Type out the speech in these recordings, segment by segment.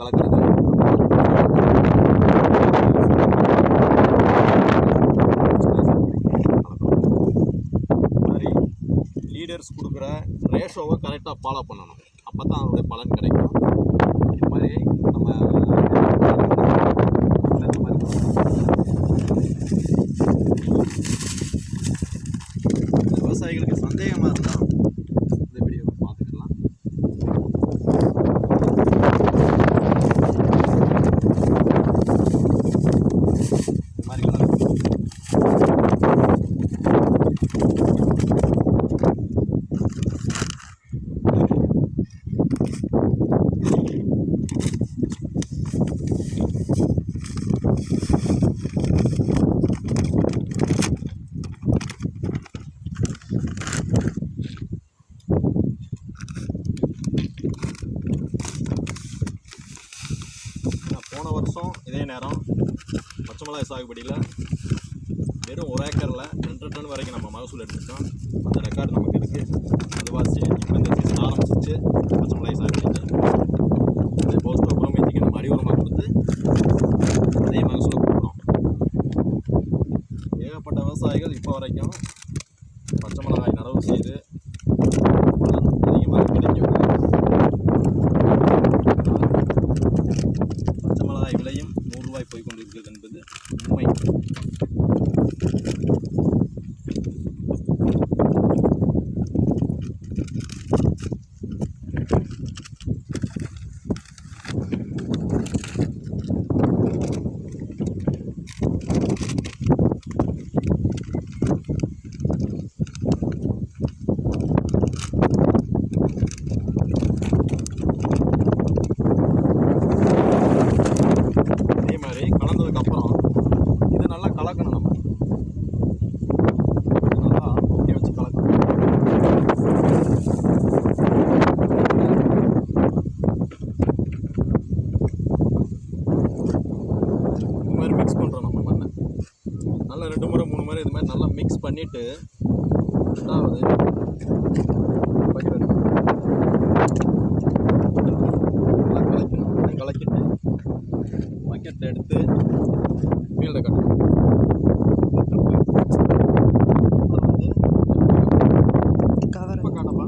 கலக்கிறது மாதிரி லீடர்ஸ் கொடுக்குற ரேஷோவை கரெக்டாக ஃபாலோ பண்ணணும். அப்போ தான் அதனுடைய பலன் கிடைக்கும். இது மாதிரி நம்ம வருஷம் இதே நேரம் பச்சை மிளகாய் சாகுபடியில் வெறும் ஒரு ஏக்கரில் ரெண்டு டன் வரைக்கும் நம்ம மகசூல் எடுத்துட்டோம் அந்த ரெக்கார்டு நமக்கு இருக்குது அது வாசி இப்போ இந்த சீசன் ஆரம்பிச்சிச்சு. பச்சை மிளகாய் சாகுபடிக்கு அதே போஸ்ட் அப்புறம் மீதிக்கு நம்ம அடிவுரமாக கொடுத்து அதே மகசூலை கொடுக்குறோம். ஏகப்பட்ட விவசாயிகள் இப்போ வரைக்கும் பச்சை மிளகாய் நடவு செய்து ગણપતિ நல்லா ரெண்டு முறை மூணு முறை இது மாதிரி நல்லா மிக்ஸ் பண்ணிவிட்டு ரெண்டாவது நல்லா கலக்கணும். கலக்கிட்டு பக்கெட்டில் எடுத்து ஃபீல்டை கட்டணும். கவர். கட்டப்பா.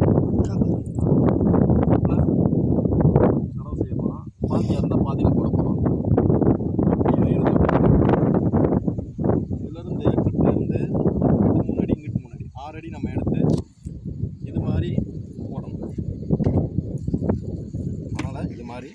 எடுத்து இது மாதிரி போடணும். அதனால் இது மாதிரி